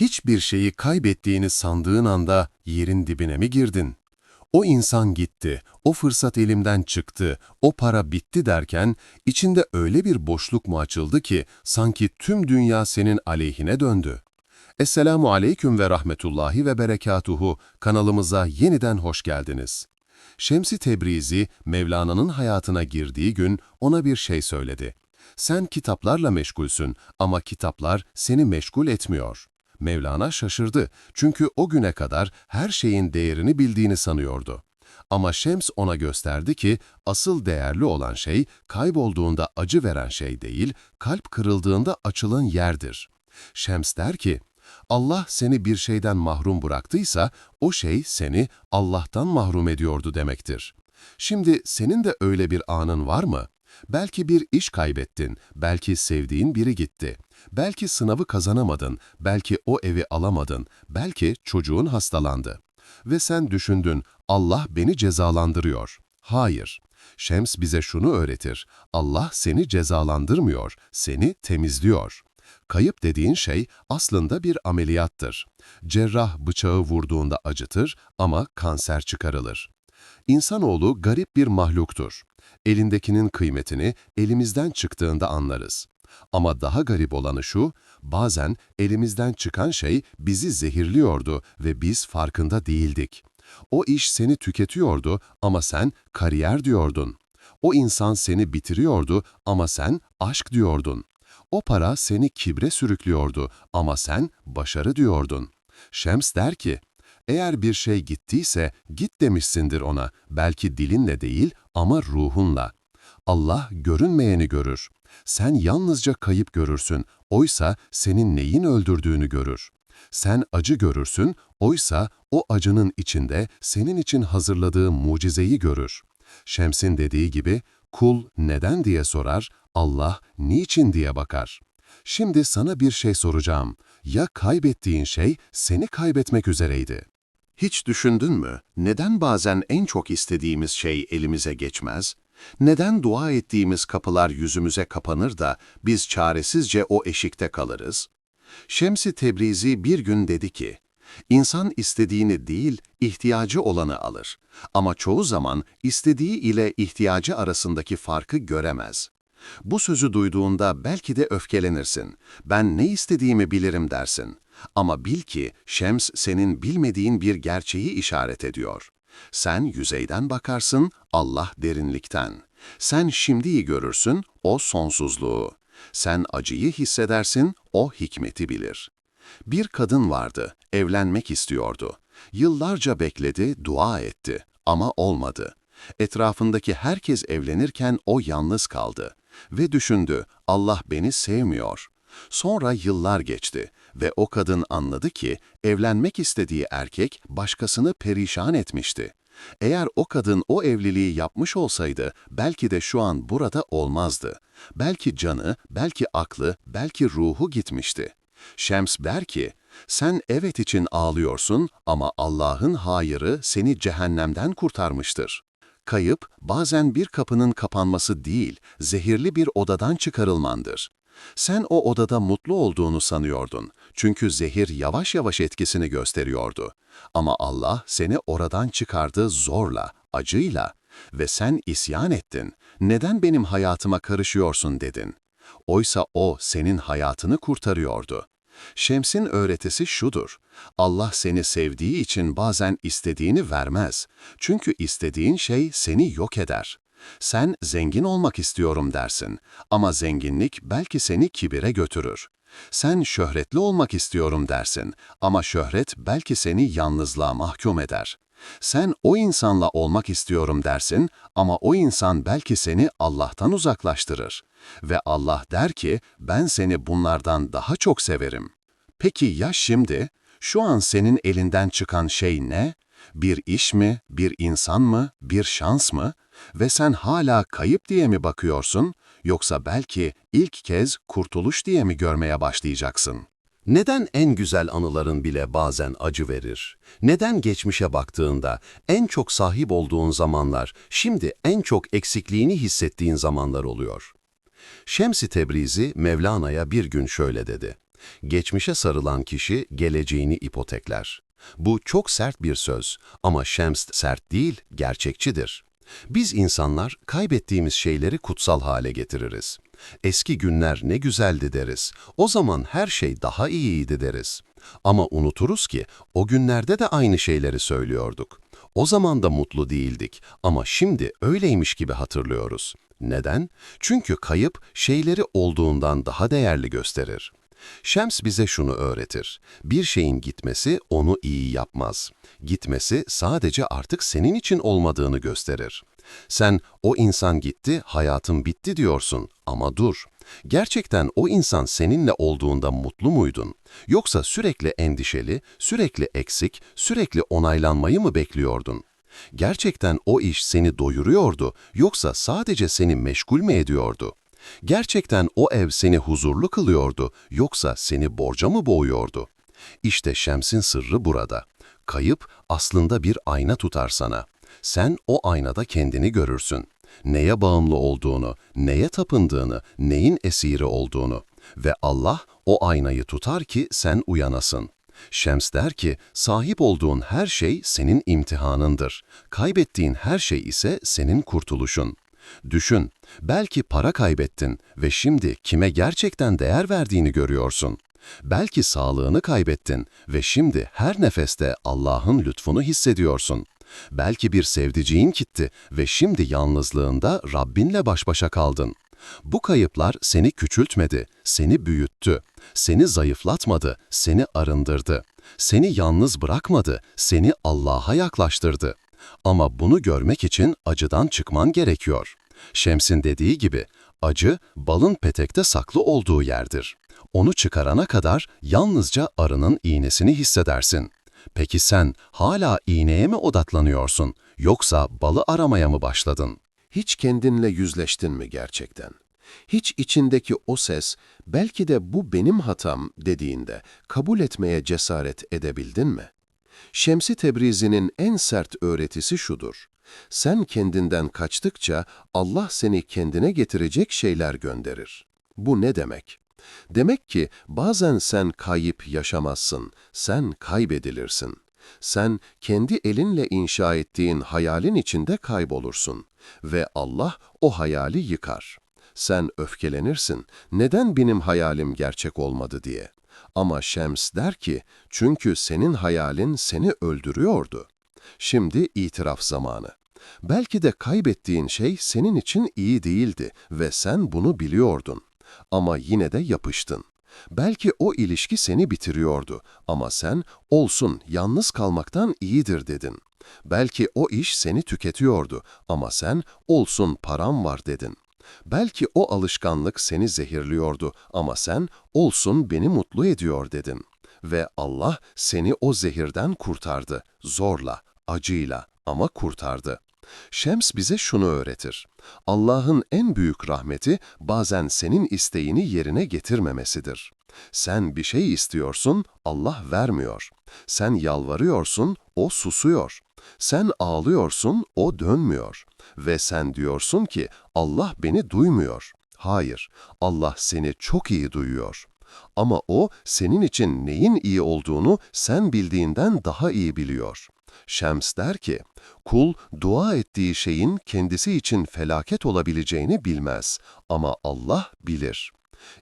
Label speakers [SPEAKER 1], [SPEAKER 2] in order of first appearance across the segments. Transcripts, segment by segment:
[SPEAKER 1] Hiçbir şeyi kaybettiğini sandığın anda yerin dibine mi girdin? O insan gitti, o fırsat elimden çıktı, o para bitti derken içinde öyle bir boşluk mu açıldı ki sanki tüm dünya senin aleyhine döndü. Esselamu aleyküm ve rahmetullahi ve berekatuhu kanalımıza yeniden hoş geldiniz. Şemsi Tebrizi, Mevlana'nın hayatına girdiği gün ona bir şey söyledi. Sen kitaplarla meşgulsün ama kitaplar seni meşgul etmiyor. Mevlana şaşırdı çünkü o güne kadar her şeyin değerini bildiğini sanıyordu. Ama Şems ona gösterdi ki asıl değerli olan şey kaybolduğunda acı veren şey değil, kalp kırıldığında açılan yerdir. Şems der ki, Allah seni bir şeyden mahrum bıraktıysa o şey seni Allah'tan mahrum ediyordu demektir. Şimdi senin de öyle bir anın var mı? Belki bir iş kaybettin, belki sevdiğin biri gitti. Belki sınavı kazanamadın, belki o evi alamadın, belki çocuğun hastalandı. Ve sen düşündün, Allah beni cezalandırıyor. Hayır. Şems bize şunu öğretir. Allah seni cezalandırmıyor, seni temizliyor. Kayıp dediğin şey aslında bir ameliyattır. Cerrah bıçağı vurduğunda acıtır ama kanser çıkarılır. İnsanoğlu garip bir mahluktur. Elindekinin kıymetini elimizden çıktığında anlarız. Ama daha garip olanı şu, bazen elimizden çıkan şey bizi zehirliyordu ve biz farkında değildik. O iş seni tüketiyordu ama sen kariyer diyordun. O insan seni bitiriyordu ama sen aşk diyordun. O para seni kibre sürüklüyordu ama sen başarı diyordun. Şems der ki, eğer bir şey gittiyse git demişsindir ona, belki dilinle değil ama ruhunla. Allah görünmeyeni görür. Sen yalnızca kayıp görürsün, oysa senin neyin öldürdüğünü görür. Sen acı görürsün, oysa o acının içinde senin için hazırladığı mucizeyi görür. Şems'in dediği gibi, kul neden diye sorar, Allah niçin diye bakar. Şimdi sana bir şey soracağım. Ya kaybettiğin şey seni kaybetmek üzereydi? Hiç düşündün mü? Neden bazen en çok istediğimiz şey elimize geçmez? Neden dua ettiğimiz kapılar yüzümüze kapanır da biz çaresizce o eşikte kalırız? Şemsi Tebrizi bir gün dedi ki, İnsan istediğini değil, ihtiyacı olanı alır. Ama çoğu zaman istediği ile ihtiyacı arasındaki farkı göremez. Bu sözü duyduğunda belki de öfkelenirsin. Ben ne istediğimi bilirim dersin. Ama bil ki Şems senin bilmediğin bir gerçeği işaret ediyor. Sen yüzeyden bakarsın, Allah derinlikten. Sen şimdiyi görürsün, o sonsuzluğu. Sen acıyı hissedersin, o hikmeti bilir. Bir kadın vardı, evlenmek istiyordu. Yıllarca bekledi, dua etti ama olmadı. Etrafındaki herkes evlenirken o yalnız kaldı. Ve düşündü, Allah beni sevmiyor. Sonra yıllar geçti ve o kadın anladı ki evlenmek istediği erkek başkasını perişan etmişti. Eğer o kadın o evliliği yapmış olsaydı belki de şu an burada olmazdı. Belki canı, belki aklı, belki ruhu gitmişti. Şems der ki, sen evet için ağlıyorsun ama Allah'ın hayırı seni cehennemden kurtarmıştır. Kayıp bazen bir kapının kapanması değil, zehirli bir odadan çıkarılmandır. Sen o odada mutlu olduğunu sanıyordun. Çünkü zehir yavaş yavaş etkisini gösteriyordu. Ama Allah seni oradan çıkardı zorla, acıyla ve sen isyan ettin. Neden benim hayatıma karışıyorsun dedin. Oysa o senin hayatını kurtarıyordu. Şems'in öğretisi şudur. Allah seni sevdiği için bazen istediğini vermez. Çünkü istediğin şey seni yok eder. Sen zengin olmak istiyorum dersin ama zenginlik belki seni kibire götürür. Sen şöhretli olmak istiyorum dersin ama şöhret belki seni yalnızlığa mahkum eder. Sen o insanla olmak istiyorum dersin ama o insan belki seni Allah'tan uzaklaştırır. Ve Allah der ki ben seni bunlardan daha çok severim. Peki ya şimdi? Şu an senin elinden çıkan şey ne? Bir iş mi, bir insan mı, bir şans mı? Ve sen hala kayıp diye mi bakıyorsun, yoksa belki ilk kez kurtuluş diye mi görmeye başlayacaksın? Neden en güzel anıların bile bazen acı verir? Neden geçmişe baktığında en çok sahip olduğun zamanlar, şimdi en çok eksikliğini hissettiğin zamanlar oluyor? Şems-i Tebrizi Mevlana'ya bir gün şöyle dedi.
[SPEAKER 2] Geçmişe sarılan kişi geleceğini ipotekler. Bu çok sert bir söz ama Şems sert değil, gerçekçidir. Biz insanlar kaybettiğimiz şeyleri kutsal hale getiririz. Eski günler ne güzeldi deriz. O zaman her şey daha iyiydi deriz. Ama unuturuz ki o günlerde de aynı şeyleri söylüyorduk. O zaman da mutlu değildik ama şimdi öyleymiş gibi hatırlıyoruz. Neden? Çünkü kayıp şeyleri olduğundan daha değerli gösterir. Şems bize şunu öğretir. Bir şeyin gitmesi onu iyi yapmaz. Gitmesi sadece artık senin için olmadığını gösterir. Sen o insan gitti, hayatım bitti diyorsun ama dur. Gerçekten o insan seninle olduğunda mutlu muydun? Yoksa sürekli endişeli, sürekli eksik, sürekli onaylanmayı mı bekliyordun? Gerçekten o iş seni doyuruyordu yoksa sadece seni meşgul mü ediyordu? Gerçekten o ev seni huzurlu kılıyordu yoksa seni borca mı boğuyordu? İşte Şems'in sırrı burada. Kayıp aslında bir ayna tutar sana. Sen o aynada kendini görürsün. Neye bağımlı olduğunu, neye tapındığını, neyin esiri olduğunu. Ve Allah o aynayı tutar ki sen uyanasın. Şems der ki, sahip olduğun her şey senin imtihanındır. Kaybettiğin her şey ise senin kurtuluşun. Düşün, belki para kaybettin ve şimdi kime gerçekten değer verdiğini görüyorsun. Belki sağlığını kaybettin ve şimdi her nefeste Allah'ın lütfunu hissediyorsun. Belki bir sevdiceğin gitti ve şimdi yalnızlığında Rabbinle baş başa kaldın. Bu kayıplar seni küçültmedi, seni büyüttü. Seni zayıflatmadı, seni arındırdı. Seni yalnız bırakmadı, seni Allah'a yaklaştırdı. Ama bunu görmek için acıdan çıkman gerekiyor. Şems'in dediği gibi, acı balın petekte saklı olduğu yerdir. Onu çıkarana kadar yalnızca arının iğnesini hissedersin. Peki sen hala iğneye mi odaklanıyorsun yoksa balı aramaya mı başladın?
[SPEAKER 1] Hiç kendinle yüzleştin mi gerçekten? Hiç içindeki o ses, belki de bu benim hatam dediğinde kabul etmeye cesaret edebildin mi? Şemsi Tebrizi'nin en sert öğretisi şudur. Sen kendinden kaçtıkça Allah seni kendine getirecek şeyler gönderir. Bu ne demek? Demek ki bazen sen kayıp yaşamazsın, sen kaybedilirsin. Sen kendi elinle inşa ettiğin hayalin içinde kaybolursun ve Allah o hayali yıkar. Sen öfkelenirsin, neden benim hayalim gerçek olmadı diye. Ama Şems der ki, çünkü senin hayalin seni öldürüyordu. Şimdi itiraf zamanı. Belki de kaybettiğin şey senin için iyi değildi ve sen bunu biliyordun. Ama yine de yapıştın. Belki o ilişki seni bitiriyordu ama sen olsun yalnız kalmaktan iyidir dedin. Belki o iş seni tüketiyordu ama sen olsun param var dedin. Belki o alışkanlık seni zehirliyordu ama sen olsun beni mutlu ediyor dedin. Ve Allah seni o zehirden kurtardı, zorla, acıyla ama kurtardı. Şems bize şunu öğretir. Allah'ın en büyük rahmeti bazen senin isteğini yerine getirmemesidir. Sen bir şey istiyorsun, Allah vermiyor. Sen yalvarıyorsun, O susuyor. Sen ağlıyorsun, O dönmüyor. Ve sen diyorsun ki Allah beni duymuyor. Hayır, Allah seni çok iyi duyuyor. Ama O senin için neyin iyi olduğunu sen bildiğinden daha iyi biliyor. Şems der ki, kul dua ettiği şeyin kendisi için felaket olabileceğini bilmez ama Allah bilir.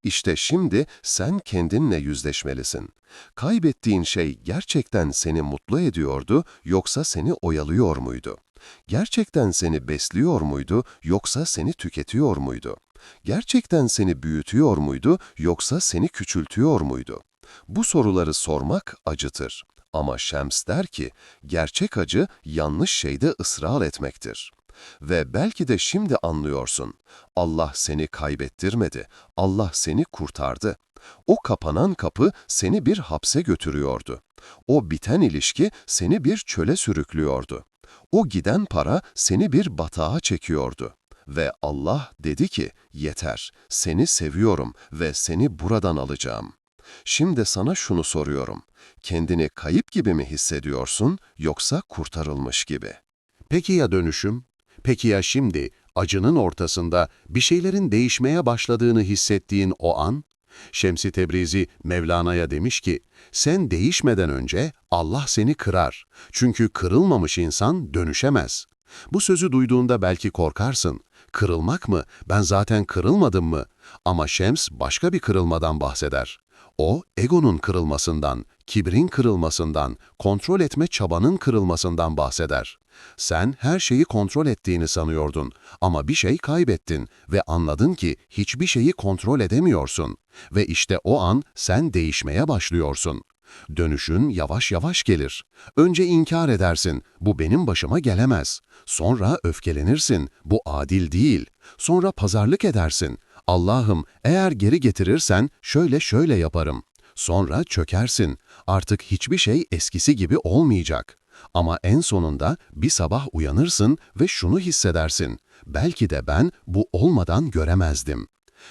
[SPEAKER 1] İşte şimdi sen kendinle yüzleşmelisin. Kaybettiğin şey gerçekten seni mutlu ediyordu yoksa seni oyalıyor muydu? Gerçekten seni besliyor muydu yoksa seni tüketiyor muydu? Gerçekten seni büyütüyor muydu yoksa seni küçültüyor muydu? Bu soruları sormak acıtır. Ama Şems der ki, gerçek acı yanlış şeyde ısrar etmektir. Ve belki de şimdi anlıyorsun. Allah seni kaybettirmedi, Allah seni kurtardı. O kapanan kapı seni bir hapse götürüyordu. O biten ilişki seni bir çöle sürüklüyordu. O giden para seni bir batağa çekiyordu. Ve Allah dedi ki, yeter, seni seviyorum ve seni buradan alacağım. Şimdi sana şunu soruyorum. Kendini kayıp gibi mi hissediyorsun yoksa kurtarılmış gibi?
[SPEAKER 2] Peki ya dönüşüm? Peki ya şimdi acının ortasında bir şeylerin değişmeye başladığını hissettiğin o an? Şemsi Tebrizi Mevlana'ya demiş ki, sen değişmeden önce Allah seni kırar. Çünkü kırılmamış insan dönüşemez. Bu sözü duyduğunda belki korkarsın. Kırılmak mı? Ben zaten kırılmadım mı? Ama Şems başka bir kırılmadan bahseder. O, egonun kırılmasından, kibrin kırılmasından, kontrol etme çabanın kırılmasından bahseder. Sen her şeyi kontrol ettiğini sanıyordun ama bir şey kaybettin ve anladın ki hiçbir şeyi kontrol edemiyorsun. Ve işte o an sen değişmeye başlıyorsun. Dönüşün yavaş yavaş gelir. Önce inkar edersin, bu benim başıma gelemez. Sonra öfkelenirsin, bu adil değil. Sonra pazarlık edersin. Allah'ım eğer geri getirirsen şöyle şöyle yaparım. Sonra çökersin. Artık hiçbir şey eskisi gibi olmayacak. Ama en sonunda bir sabah uyanırsın ve şunu hissedersin. Belki de ben bu olmadan göremezdim.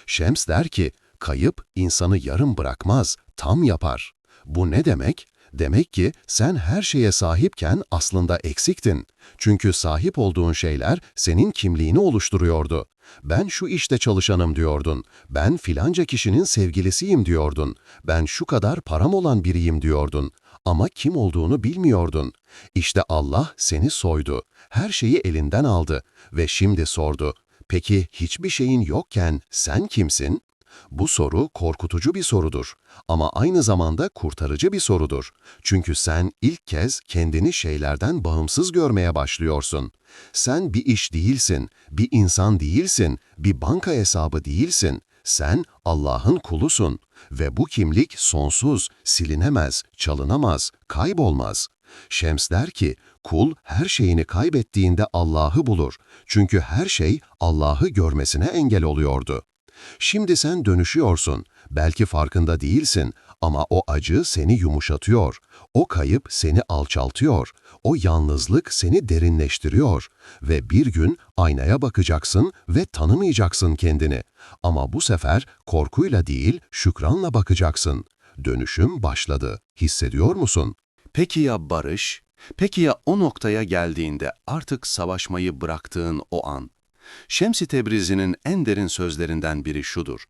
[SPEAKER 2] Şems der ki, kayıp insanı yarım bırakmaz, tam yapar. Bu ne demek? Demek ki sen her şeye sahipken aslında eksiktin. Çünkü sahip olduğun şeyler senin kimliğini oluşturuyordu. Ben şu işte çalışanım diyordun. Ben filanca kişinin sevgilisiyim diyordun. Ben şu kadar param olan biriyim diyordun. Ama kim olduğunu bilmiyordun. İşte Allah seni soydu. Her şeyi elinden aldı ve şimdi sordu. Peki hiçbir şeyin yokken sen kimsin? Bu soru korkutucu bir sorudur ama aynı zamanda kurtarıcı bir sorudur. Çünkü sen ilk kez kendini şeylerden bağımsız görmeye başlıyorsun. Sen bir iş değilsin, bir insan değilsin, bir banka hesabı değilsin. Sen Allah'ın kulusun ve bu kimlik sonsuz, silinemez, çalınamaz, kaybolmaz. Şems der ki, kul her şeyini kaybettiğinde Allah'ı bulur. Çünkü her şey Allah'ı görmesine engel oluyordu. Şimdi sen dönüşüyorsun. Belki farkında değilsin ama o acı seni yumuşatıyor. O kayıp seni alçaltıyor. O yalnızlık seni derinleştiriyor. Ve bir gün aynaya bakacaksın ve tanımayacaksın kendini. Ama bu sefer korkuyla değil, şükranla bakacaksın. Dönüşüm başladı. Hissediyor musun?
[SPEAKER 3] Peki ya barış? Peki ya o noktaya geldiğinde artık savaşmayı bıraktığın o an? Şems-i Tebrizi'nin en derin sözlerinden biri şudur.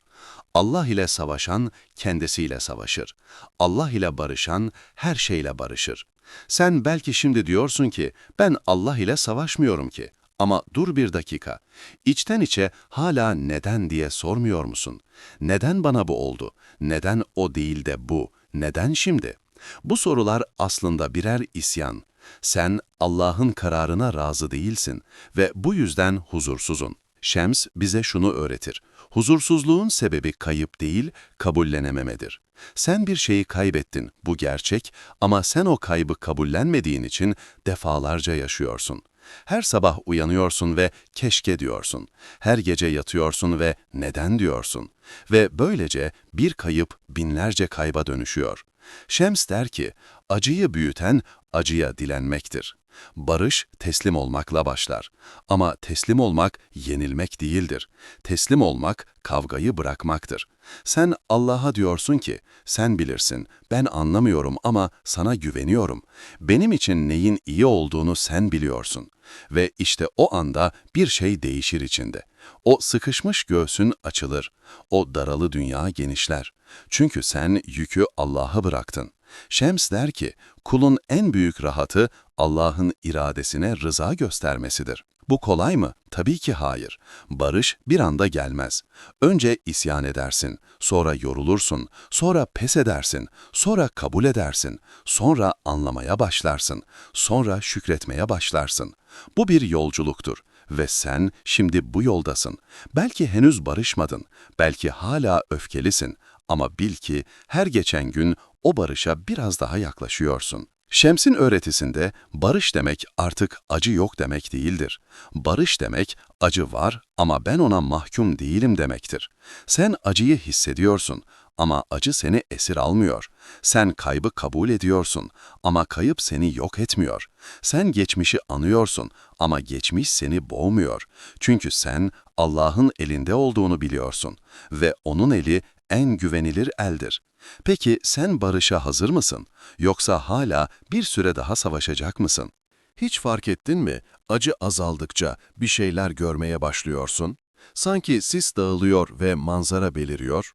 [SPEAKER 3] Allah ile savaşan kendisiyle savaşır. Allah ile barışan her şeyle barışır. Sen belki şimdi diyorsun ki ben Allah ile savaşmıyorum ki. Ama dur bir dakika. İçten içe hala neden diye sormuyor musun? Neden bana bu oldu? Neden o değil de bu? Neden şimdi? Bu sorular aslında birer isyan. Sen Allah'ın kararına razı değilsin ve bu yüzden huzursuzun. Şems bize şunu öğretir. Huzursuzluğun sebebi kayıp değil, kabullenememedir. Sen bir şeyi kaybettin, bu gerçek ama sen o kaybı kabullenmediğin için defalarca yaşıyorsun. Her sabah uyanıyorsun ve keşke diyorsun. Her gece yatıyorsun ve neden diyorsun. Ve böylece bir kayıp binlerce kayba dönüşüyor. Şems der ki, acıyı büyüten acıya dilenmektir. Barış teslim olmakla başlar. Ama teslim olmak yenilmek değildir. Teslim olmak kavgayı bırakmaktır. Sen Allah'a diyorsun ki, sen bilirsin, ben anlamıyorum ama sana güveniyorum. Benim için neyin iyi olduğunu sen biliyorsun. Ve işte o anda bir şey değişir içinde. O sıkışmış göğsün açılır. O daralı dünya genişler. Çünkü sen yükü Allah'a bıraktın. Şems der ki, kulun en büyük rahatı Allah'ın iradesine rıza göstermesidir. Bu kolay mı? Tabii ki hayır. Barış bir anda gelmez. Önce isyan edersin, sonra yorulursun, sonra pes edersin, sonra kabul edersin, sonra anlamaya başlarsın, sonra şükretmeye başlarsın. Bu bir yolculuktur ve sen şimdi bu yoldasın. Belki henüz barışmadın, belki hala öfkelisin ama bil ki her geçen gün o barışa biraz daha yaklaşıyorsun. Şems'in öğretisinde barış demek artık acı yok demek değildir. Barış demek acı var ama ben ona mahkum değilim demektir. Sen acıyı hissediyorsun ama acı seni esir almıyor. Sen kaybı kabul ediyorsun ama kayıp seni yok etmiyor. Sen geçmişi anıyorsun ama geçmiş seni boğmuyor. Çünkü sen Allah'ın elinde olduğunu biliyorsun ve onun eli en güvenilir eldir. Peki sen barışa hazır mısın? Yoksa hala bir süre daha savaşacak mısın? Hiç fark ettin mi? Acı azaldıkça bir şeyler görmeye başlıyorsun. Sanki sis dağılıyor ve manzara beliriyor.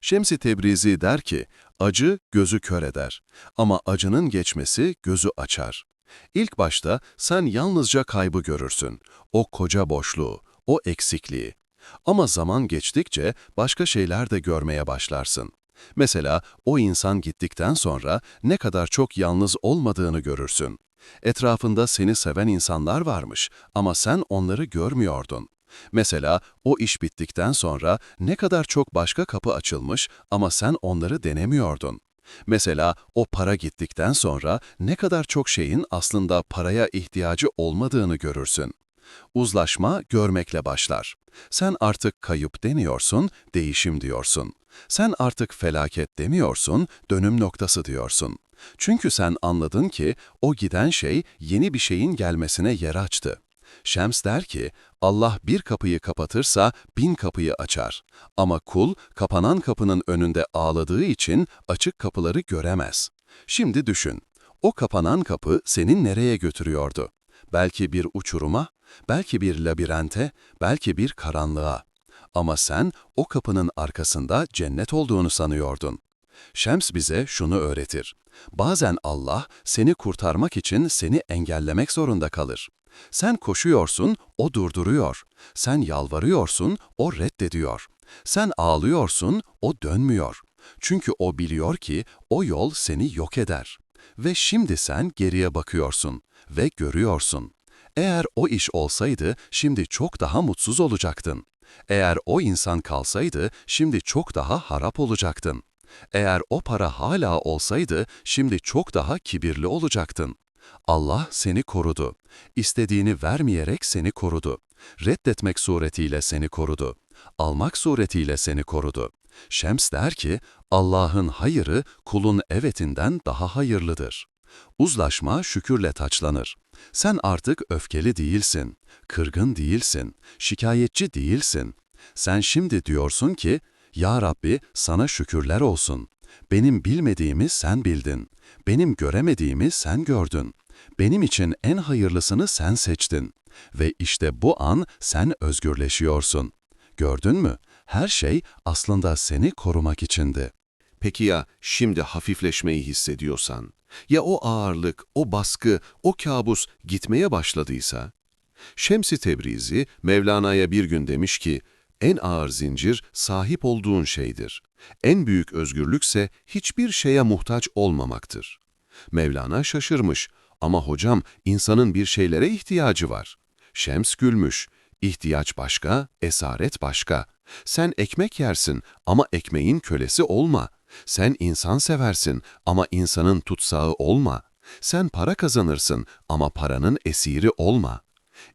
[SPEAKER 3] Şems-i Tebrizi der ki, acı gözü kör eder ama acının geçmesi gözü açar. İlk başta sen yalnızca kaybı görürsün, o koca boşluğu, o eksikliği. Ama zaman geçtikçe başka şeyler de görmeye başlarsın. Mesela o insan gittikten sonra ne kadar çok yalnız olmadığını görürsün. Etrafında seni seven insanlar varmış ama sen onları görmüyordun. Mesela o iş bittikten sonra ne kadar çok başka kapı açılmış ama sen onları denemiyordun. Mesela o para gittikten sonra ne kadar çok şeyin aslında paraya ihtiyacı olmadığını görürsün. Uzlaşma görmekle başlar. Sen artık kayıp demiyorsun, değişim diyorsun. Sen artık felaket demiyorsun, dönüm noktası diyorsun. Çünkü sen anladın ki o giden şey yeni bir şeyin gelmesine yer açtı. Şems der ki, Allah bir kapıyı kapatırsa bin kapıyı açar. Ama kul kapanan kapının önünde ağladığı için açık kapıları göremez. Şimdi düşün, o kapanan kapı seni nereye götürüyordu? Belki bir uçuruma, belki bir labirente, belki bir karanlığa. Ama sen o kapının arkasında cennet olduğunu sanıyordun. Şems bize şunu öğretir. Bazen Allah seni kurtarmak için seni engellemek zorunda kalır. Sen koşuyorsun, o durduruyor. Sen yalvarıyorsun, o reddediyor. Sen ağlıyorsun, o dönmüyor. Çünkü o biliyor ki o yol seni yok eder. Ve şimdi sen geriye bakıyorsun ve görüyorsun. Eğer o iş olsaydı şimdi çok daha mutsuz olacaktın. Eğer o insan kalsaydı şimdi çok daha harap olacaktın. Eğer o para hala olsaydı şimdi çok daha kibirli olacaktın. Allah seni korudu. İstediğini vermeyerek seni korudu. Reddetmek suretiyle seni korudu. Almak suretiyle seni korudu. Şems der ki, Allah'ın hayırı kulun evetinden daha hayırlıdır. Uzlaşma şükürle taçlanır. Sen artık öfkeli değilsin, kırgın değilsin, şikayetçi değilsin. Sen şimdi diyorsun ki, Ya Rabbi sana şükürler olsun. Benim bilmediğimi sen bildin. Benim göremediğimi sen gördün. Benim için en hayırlısını sen seçtin. Ve işte bu an sen özgürleşiyorsun. Gördün mü? Her şey aslında seni korumak içindi.
[SPEAKER 2] Peki ya şimdi hafifleşmeyi hissediyorsan? Ya o ağırlık, o baskı, o kabus gitmeye başladıysa? Şems-i Tebrizi Mevlana'ya bir gün demiş ki, en ağır zincir sahip olduğun şeydir. En büyük özgürlükse hiçbir şeye muhtaç olmamaktır. Mevlana şaşırmış ama hocam insanın bir şeylere ihtiyacı var. Şems gülmüş. İhtiyaç başka, esaret başka. Sen ekmek yersin ama ekmeğin kölesi olma. Sen insan seversin ama insanın tutsağı olma. Sen para kazanırsın ama paranın esiri olma.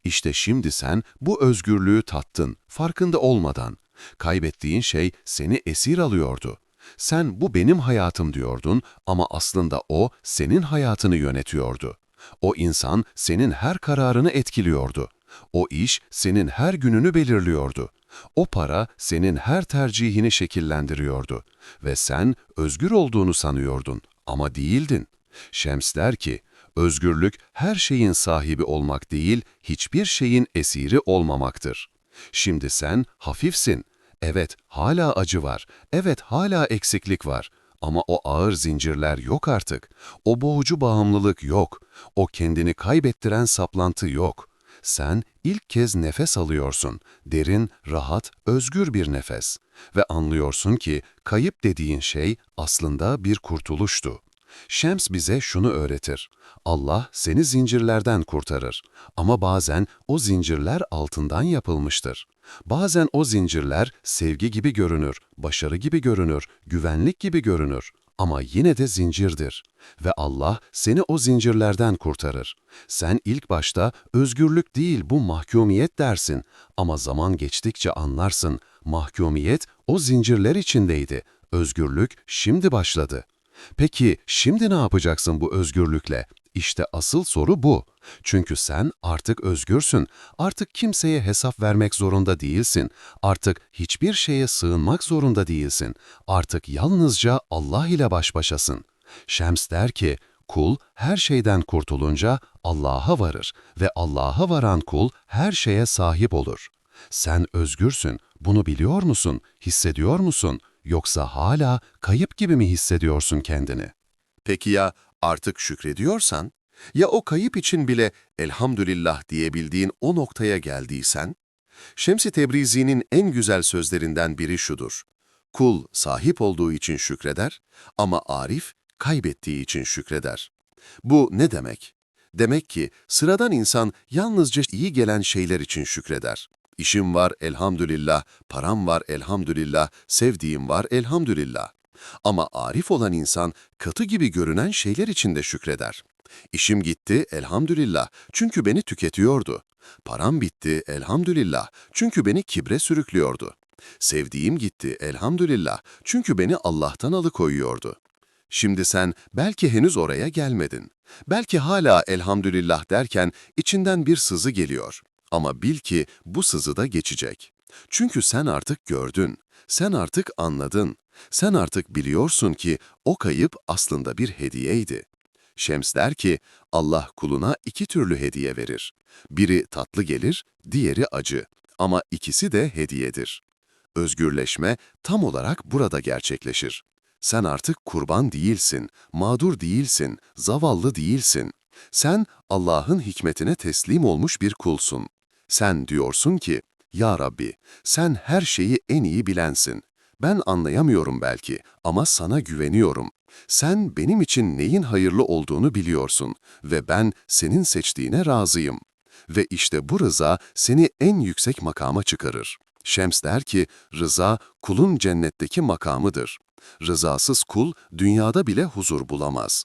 [SPEAKER 2] İşte şimdi sen bu özgürlüğü tattın, farkında olmadan. Kaybettiğin şey seni esir alıyordu. Sen bu benim hayatım diyordun ama aslında o senin hayatını yönetiyordu. O insan senin her kararını etkiliyordu. O iş senin her gününü belirliyordu. O para senin her tercihini şekillendiriyordu. Ve sen özgür olduğunu sanıyordun ama değildin. Şems der ki, özgürlük her şeyin sahibi olmak değil, hiçbir şeyin esiri olmamaktır. Şimdi sen hafifsin. Evet, hala acı var. Evet, hala eksiklik var. Ama o ağır zincirler yok artık. O boğucu bağımlılık yok. O kendini kaybettiren saplantı yok. Sen ilk kez nefes alıyorsun. Derin, rahat, özgür bir nefes. Ve anlıyorsun ki kayıp dediğin şey aslında bir kurtuluştu. Şems bize şunu öğretir. Allah seni zincirlerden kurtarır. Ama bazen o zincirler altından yapılmıştır. Bazen o zincirler sevgi gibi görünür, başarı gibi görünür, güvenlik gibi görünür. Ama yine de zincirdir. Ve Allah seni o zincirlerden kurtarır. Sen ilk başta özgürlük değil bu mahkumiyet dersin. Ama zaman geçtikçe anlarsın, mahkumiyet o zincirler içindeydi. Özgürlük şimdi başladı. Peki şimdi ne yapacaksın bu özgürlükle? İşte asıl soru bu. Çünkü sen artık özgürsün. Artık kimseye hesap vermek zorunda değilsin. Artık hiçbir şeye sığınmak zorunda değilsin. Artık yalnızca Allah ile baş başasın. Şems der ki, kul her şeyden kurtulunca Allah'a varır ve Allah'a varan kul her şeye sahip olur. Sen özgürsün. Bunu biliyor musun? Hissediyor musun? Yoksa hala kayıp gibi mi hissediyorsun kendini?
[SPEAKER 1] Peki ya artık şükrediyorsan? Ya o kayıp için bile elhamdülillah diyebildiğin o noktaya geldiysen? Şems-i Tebrizi'nin en güzel sözlerinden biri şudur. Kul sahip olduğu için şükreder ama arif kaybettiği için şükreder. Bu ne demek? Demek ki sıradan insan yalnızca iyi gelen şeyler için şükreder. İşim var elhamdülillah, param var elhamdülillah, sevdiğim var elhamdülillah. Ama arif olan insan katı gibi görünen şeyler için de şükreder. İşim gitti elhamdülillah çünkü beni tüketiyordu. Param bitti elhamdülillah çünkü beni kibre sürüklüyordu. Sevdiğim gitti elhamdülillah çünkü beni Allah'tan alıkoyuyordu. Şimdi sen belki henüz oraya gelmedin. Belki hala elhamdülillah derken içinden bir sızı geliyor. Ama bil ki bu sızı da geçecek. Çünkü sen artık gördün, sen artık anladın, sen artık biliyorsun ki o kayıp aslında bir hediyeydi. Şems der ki, Allah kuluna iki türlü hediye verir. Biri tatlı gelir, diğeri acı. Ama ikisi de hediyedir. Özgürleşme tam olarak burada gerçekleşir. Sen artık kurban değilsin, mağdur değilsin, zavallı değilsin. Sen Allah'ın hikmetine teslim olmuş bir kulsun. Sen diyorsun ki, Ya Rabbi, sen her şeyi en iyi bilensin. Ben anlayamıyorum belki ama sana güveniyorum. Sen benim için neyin hayırlı olduğunu biliyorsun ve ben senin seçtiğine razıyım. Ve işte bu rıza seni en yüksek makama çıkarır. Şems der ki, rıza kulun cennetteki makamıdır. Rızasız kul dünyada bile huzur bulamaz.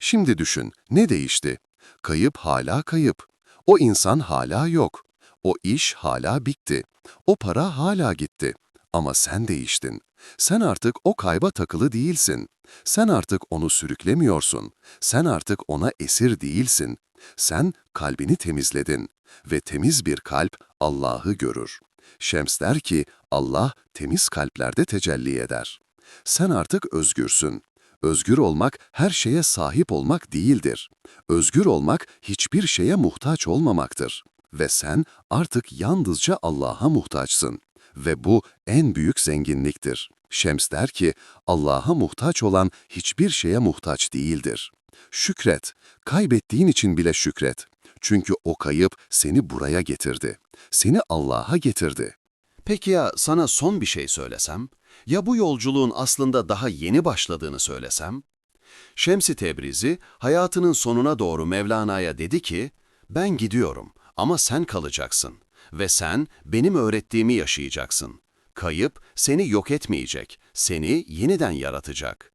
[SPEAKER 1] Şimdi düşün, ne değişti? Kayıp hala kayıp. O insan hala yok. O iş hala bitti. O para hala gitti. Ama sen değiştin. Sen artık o kayba takılı değilsin. Sen artık onu sürüklemiyorsun. Sen artık ona esir değilsin. Sen kalbini temizledin ve temiz bir kalp Allah'ı görür. Şems der ki Allah temiz kalplerde tecelli eder. Sen artık özgürsün. Özgür olmak her şeye sahip olmak değildir. Özgür olmak hiçbir şeye muhtaç olmamaktır. Ve sen artık yalnızca Allah'a muhtaçsın. Ve bu en büyük zenginliktir. Şems der ki, Allah'a muhtaç olan hiçbir şeye muhtaç değildir. Şükret, kaybettiğin için bile şükret. Çünkü o kayıp seni buraya getirdi. Seni Allah'a getirdi.
[SPEAKER 3] Peki ya sana son bir şey söylesem? Ya bu yolculuğun aslında daha yeni başladığını söylesem? Şems-i Tebrizi hayatının sonuna doğru Mevlana'ya dedi ki, ben gidiyorum ama sen kalacaksın ve sen benim öğrettiğimi yaşayacaksın. Kayıp seni yok etmeyecek, seni yeniden yaratacak.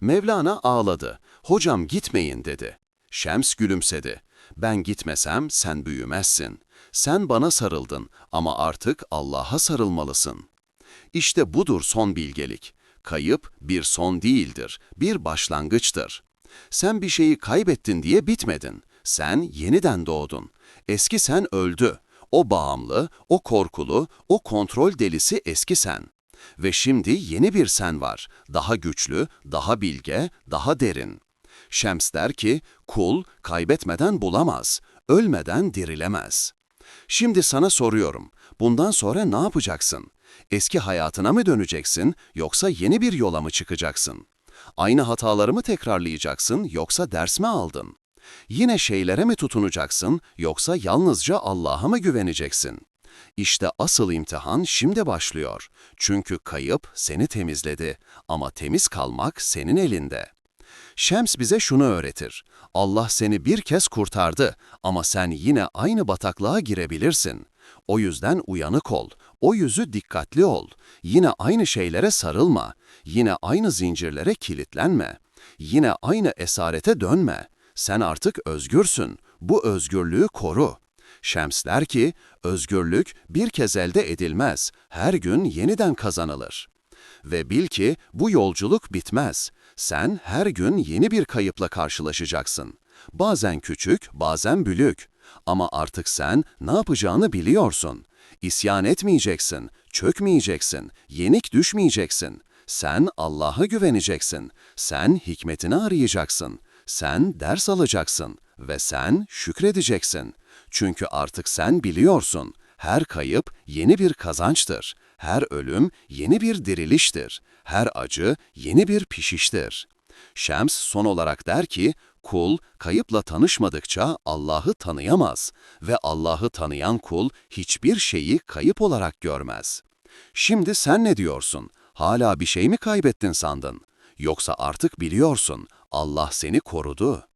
[SPEAKER 3] Mevlana ağladı, hocam gitmeyin dedi. Şems gülümsedi. Ben gitmesem sen büyümezsin. Sen bana sarıldın ama artık Allah'a sarılmalısın. İşte budur son bilgelik. Kayıp bir son değildir, bir başlangıçtır. Sen bir şeyi kaybettin diye bitmedin. Sen yeniden doğdun. Eski sen öldü. O bağımlı, o korkulu, o kontrol delisi eski sen. Ve şimdi yeni bir sen var. Daha güçlü, daha bilge, daha derin. Şems der ki, kul kaybetmeden bulamaz, ölmeden dirilemez. Şimdi sana soruyorum, bundan sonra ne yapacaksın? Eski hayatına mı döneceksin yoksa yeni bir yola mı çıkacaksın? Aynı hataları mı tekrarlayacaksın yoksa ders mi aldın? Yine şeylere mi tutunacaksın yoksa yalnızca Allah'a mı güveneceksin? İşte asıl imtihan şimdi başlıyor. Çünkü kayıp seni temizledi ama temiz kalmak senin elinde. Şems bize şunu öğretir. Allah seni bir kez kurtardı ama sen yine aynı bataklığa girebilirsin. O yüzden uyanık ol, o yüzü dikkatli ol. Yine aynı şeylere sarılma, yine aynı zincirlere kilitlenme. Yine aynı esarete dönme. Sen artık özgürsün, bu özgürlüğü koru. Şems der ki, özgürlük bir kez elde edilmez, her gün yeniden kazanılır. Ve bil ki bu yolculuk bitmez. Sen her gün yeni bir kayıpla karşılaşacaksın. Bazen küçük, bazen büyük. Ama artık sen ne yapacağını biliyorsun. İsyan etmeyeceksin, çökmeyeceksin, yenik düşmeyeceksin. Sen Allah'a güveneceksin. Sen hikmetini arayacaksın. Sen ders alacaksın ve sen şükredeceksin. Çünkü artık sen biliyorsun. Her kayıp yeni bir kazançtır. Her ölüm yeni bir diriliştir. Her acı yeni bir pişiştir. Şems son olarak der ki, kul kayıpla tanışmadıkça Allah'ı tanıyamaz ve Allah'ı tanıyan kul hiçbir şeyi kayıp olarak görmez. Şimdi sen ne diyorsun? Hala bir şey mi kaybettin sandın? Yoksa artık biliyorsun, Allah seni korudu.